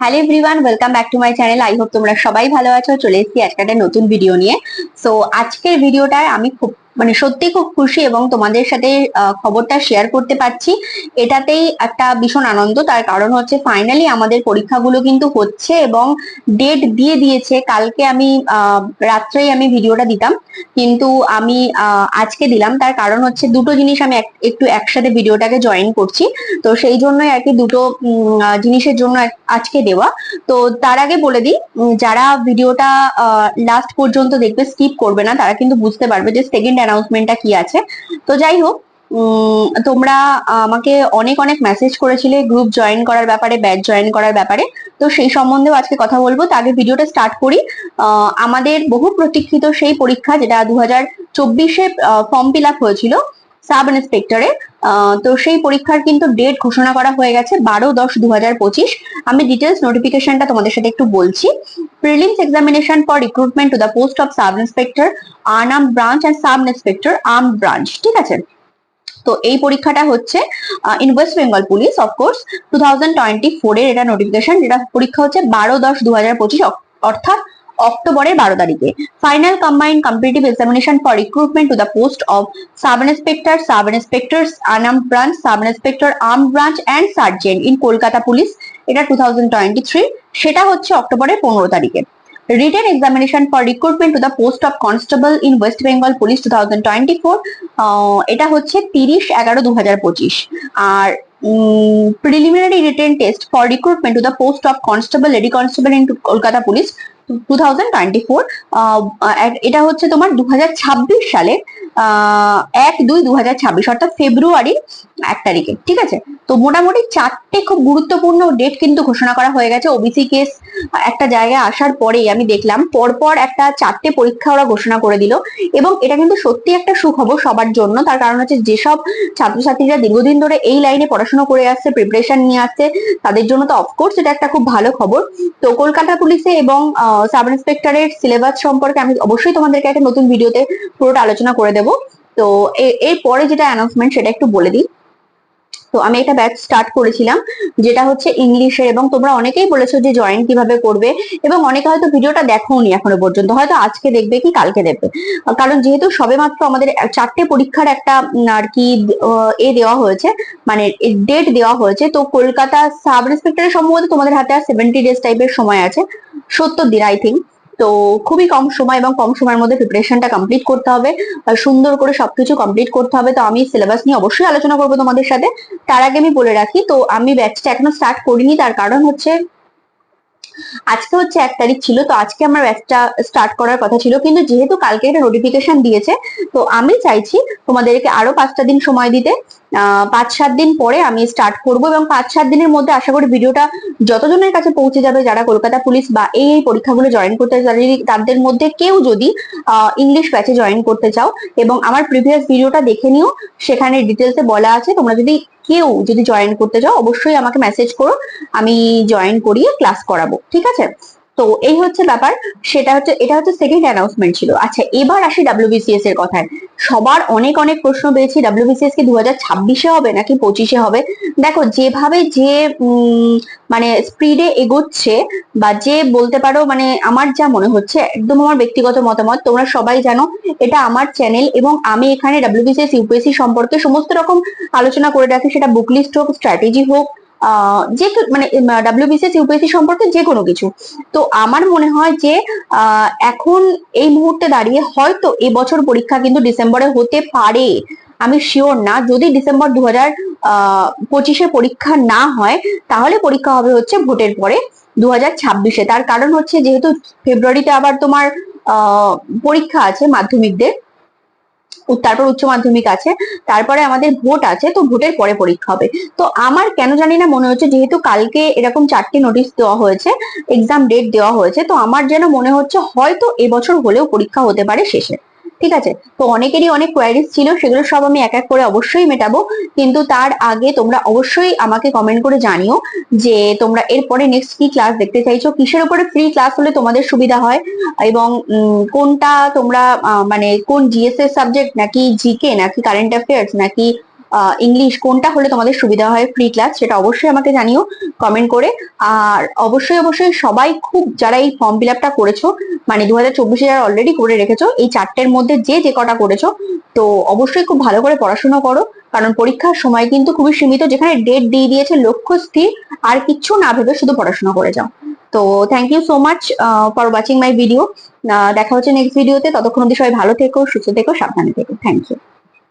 Hello everyone welcome back to my channel I hope তোমরা সবাই ভালো আছো। চলে এসেছি আজকে একটা নতুন ভিডিও নিয়ে। সো আজকের ভিডিওটায় আমি খুব মানে সত্যি খুব খুশি এবং তোমাদের সাথে খবরটা শেয়ার করতে পারছি। এটাতেই একটা ভীষণ আনন্দ। তার কারণ হচ্ছে ফাইনালি আমাদের পরীক্ষাগুলো কিন্তু হচ্ছে এবং ডেট দিয়ে দিয়েছে। কালকে আমি রাত্রেই আমি ভিডিওটা দিতাম। কিন্তু আমি আজকে দিলাম। তার কারণ হচ্ছে দুটো জিনিস আমি এক- একটু একসাথে ভিডিওটাকে জয়েন করছি। তো সেই জন্যই আর কি দুটো জিনিসের জন্য আজকে দেওয়া। তো তার আগে বলে দিই যারা ভিডিওটা লাস্ট পর্যন্ত দেখবে স্কিপ করবে না, তারা কিন্তু বুঝতে পারবে যে সেকেন্ড অ্যানাউন্সমেন্টটা কি আছে? তো যাই হোক তোমরা আমাকে অনেক অনেক মেসেজ করেছিলে গ্রুপ জয়েন করার ব্যাপারে ব্যাচ জয়েন করার ব্যাপারে। তো সেই সম্বন্ধেও আজকে কথা বলব। তার আগে ভিডিওটা স্টার্ট করি। আমাদের বহু প্রতীক্ষিত সেই পরীক্ষা যেটা দু হাজার চব্বিশে ফর্ম ফিল আপ হয়েছিল সাব ইন্সপেক্টরে। তো সেই পরীক্ষার কিন্তু ডেট ঘোষণা করা হয়ে গেছে বারো দশ দু হাজার পঁচিশ। আমি ডিটেলস নোটিফিকেশনটা তোমাদের সাথে একটু বলছি। Prelims examination for recruitment to the post of sub inspector arm branch and sub inspector arm branch ঠিক আছে? তো এই পরীক্ষাটা হচ্ছে in West Bengal police of course two thousand twenty four এর এটা নোটিফিকেশন যেটা পরীক্ষা হচ্ছে বারো দশ দু হাজার পঁচিশ অর্থাৎ অক্টোবরের বারো তারিখে। Final combined competitive examination for recruitment to the post of sub inspector sub inspector Anam branch sub inspector arm branch and sergeant in Kolkata police এটা টু সেটা হচ্ছে অক্টোবরের পনেরো তারিখে। Written examination for recruitment to the post of constable in West Bengal police two thousand twenty four এটা হচ্ছে তিরিশ এগারো দু হাজার পঁচিশ। আর preliminary written test for recruitment to the post of constable lady constable in Kolkata police two thousand twenty four এটা হচ্ছে তোমার দু হাজার ছাব্বিশ সালে এক দুই দু হাজার ছাব্বিশ, অর্থাৎ ফেব্রুয়ারির এক তারিখে, ঠিক আছে? তো মোটামুটি চারটে খুব গুরুত্বপূর্ণ ডেট কিন্তু ঘোষণা করা হয়ে গেছে ওবিসি কেস একটা জায়গায় আসার পরেই আমি দেখলাম, পরপর একটা চারটে পরীক্ষা ওরা ঘোষণা করে দিল এবং এটা কিন্তু সত্যি একটা সুখবর সবার জন্য। তার কারণ হচ্ছে যেসব ছাত্রছাত্রীরা দীর্ঘদিন ধরে এই লাইনে পড়াশোনা করে আসছে প্রিপারেশন নিয়ে আসছে, তাদের জন্য তো অফকোর্স এটা একটা খুব ভালো খবর। তো কলকাতা পুলিশে এবং সাব ইন্সপেক্টরের সিলেবাস সম্পর্কে আমি অবশ্যই তোমাদেরকে একটা নতুন ভিডিওতে পুরোটা আলোচনা করে দেবো। তো এর পরে যেটা অ্যানাউন্সমেন্ট সেটা একটু বলে দিই। তো আমি একটা ব্যাচ স্টার্ট করেছিলাম, যেটা হচ্ছে ইংলিশের এবং তোমরা অনেকেই বলেছ যে জয়েন কীভাবে করবে এবং অনেকে হয়তো ভিডিওটা দেখোনি এখনও পর্যন্ত, হয়তো আজকে দেখবে কি কালকে দেখবে। কারণ যেহেতু সবেমাত্র আমাদের চারটে পরীক্ষার একটা আর কি এ দেওয়া হয়েছে মানে ডেট দেওয়া হয়েছে, তো কলকাতা সাব ইন্সপেক্টরের সম্ভবত তোমাদের হাতে আর সেভেন্টি ডেজ টাইপের সময় আছে, সত্তর দিন আই থিঙ্ক তো খুবই কম সময় এবং কম সময়ের মধ্যে প্রিপারেশনটা কমপ্লিট করতে হবে। আর সুন্দর করে সবকিছু কমপ্লিট করতে হবে। তো আমি সিলেবাস নিয়ে অবশ্যই আলোচনা করব তোমাদের সাথে। তার আগে আমি বলে রাখি, তো আমি ব্যাচটা এখনও স্টার্ট করিনি। তার কারণ হচ্ছে আজকে হচ্ছে এক তারিখ ছিল, তো আজকে আমার ব্যাচটা স্টার্ট করার কথা ছিল, কিন্তু যেহেতু কালকে একটা নোটিফিকেশন দিয়েছে, তো আমি চাইছি তোমাদেরকে আরও পাঁচটা দিন সময় দিতে। পাঁচ সাত দিন পরে আমি স্টার্ট করব এবং পাঁচ সাত দিনের মধ্যে আশা করি ভিডিওটা যতজনের কাছে পৌঁছে যাবে, যারা কলকাতা পুলিশ বা এই এই পরীক্ষাগুলো জয়েন করতে তাদের মধ্যে কেউ যদি ইংলিশ ব্যাচে জয়েন করতে চাও এবং আমার প্রিভিয়াস ভিডিওটা দেখে নিও, সেখানে ডিটেলসে বলা আছে, তোমরা যদি কেউ যদি জয়েন করতে চাও, অবশ্যই আমাকে মেসেজ করো, আমি জয়েন করিয়ে ক্লাস করাবো, ঠিক আছে? তো এই হচ্ছে ব্যাপার, সেটা হচ্ছে, এটা হচ্ছে সেকেন্ড অ্যানাউন্সমেন্ট ছিল। আচ্ছা এবার আসি ডাব্লিউবিসিএস এর কথায়। সবার অনেক অনেক প্রশ্ন পেয়েছি ডাব্লিউবিসিএস কি দু হাজার ছাব্বিশে হবে নাকি পঁচিশে হবে? দেখো, যেভাবে যে মানে স্পিডে এগোচ্ছে বা যে বলতে পারো মানে আমার যা মনে হচ্ছে, একদম আমার ব্যক্তিগত মতামত, তোমরা সবাই জানো, এটা আমার চ্যানেল এবং আমি এখানে ডাব্লিউবিসিএস ইউপিএসসি সম্পর্কে সমস্ত রকম আলোচনা করে রাখি। সেটা বুক লিস্ট হোক স্ট্র্যাটেজি হোক যে মানে ডাব্লিউবিসিএস ইউপিএসসি সম্পর্কে যে কোনো কিছু। তো আমার মনে হয় যে এখন এই মুহূর্তে দাঁড়িয়ে হয়তো এবছর পরীক্ষা কিন্তু ডিসেম্বরে হতে পারে। আমি শিওর না। যদি ডিসেম্বর দু হাজার পঁচিশে পরীক্ষা না হয়, তাহলে পরীক্ষা হবে হচ্ছে ভোটের পরে দু হাজার ছাব্বিশে। তার কারণ হচ্ছে যেহেতু ফেব্রুয়ারিতে আবার তোমার পরীক্ষা আছে মাধ্যমিকদের। তারপর উচ্চ মাধ্যমিক আছে, তারপরে আমাদের ভোট আছে, তো ভোটের পরে পরীক্ষা হবে। তো আমার কেন জানি না মনে হচ্ছে, যেহেতু কালকে এরকম চারটি নোটিশ দেওয়া হয়েছে এক্সাম ডেট দেওয়া হয়েছে, তো আমার যেন মনে হচ্ছে হয়তো এবছর হলেও পরীক্ষা হতে পারে শেষে। ঠিক আছে? তো অনেকেরই অনেক কোয়ারিজ ছিল, সেগুলো সব আমি এক এক করে অবশ্যই মেটাবো। কিন্তু তার আগে তোমরা অবশ্যই আমাকে কমেন্ট করে জানিও যে তোমরা এরপরে নেক্সট কি ক্লাস দেখতে চাইছো? কিসের উপরে ফ্রি ক্লাস হলে তোমাদের সুবিধা হয়? এবং কোনটা তোমরা মানে কোন জিএসএস সাবজেক্ট নাকি জিকে নাকি কারেন্ট অ্যাফেয়ার্স নাকি ইংলিশ কোনটা হলে তোমাদের সুবিধা হয় ফ্রি ক্লাস সেটা অবশ্যই আমাকে জানিও কমেন্ট করে। আর অবশ্যই অবশ্যই সবাই খুব যারা এই ফর্ম ফিল আপটা করেছ মানে দু হাজার চব্বিশে যারা অলরেডি করে রেখেছো, এই চারটের মধ্যে যে যে কটা করেছ, তো অবশ্যই খুব ভালো করে পড়াশোনা করো, কারণ পরীক্ষার সময় কিন্তু খুবই সীমিত, যেখানে ডেট দিয়ে দিয়েছে লক্ষ্য স্থির, আর কিচ্ছু না ভেবে শুধু পড়াশোনা করে যাও। তো thank you so much for watching my video দেখা হচ্ছে নেক্সট ভিডিওতে ততক্ষণ অব্দি সবাই ভালো থেকো, সুস্থ থেকো, সাবধানে থেকো। Thank you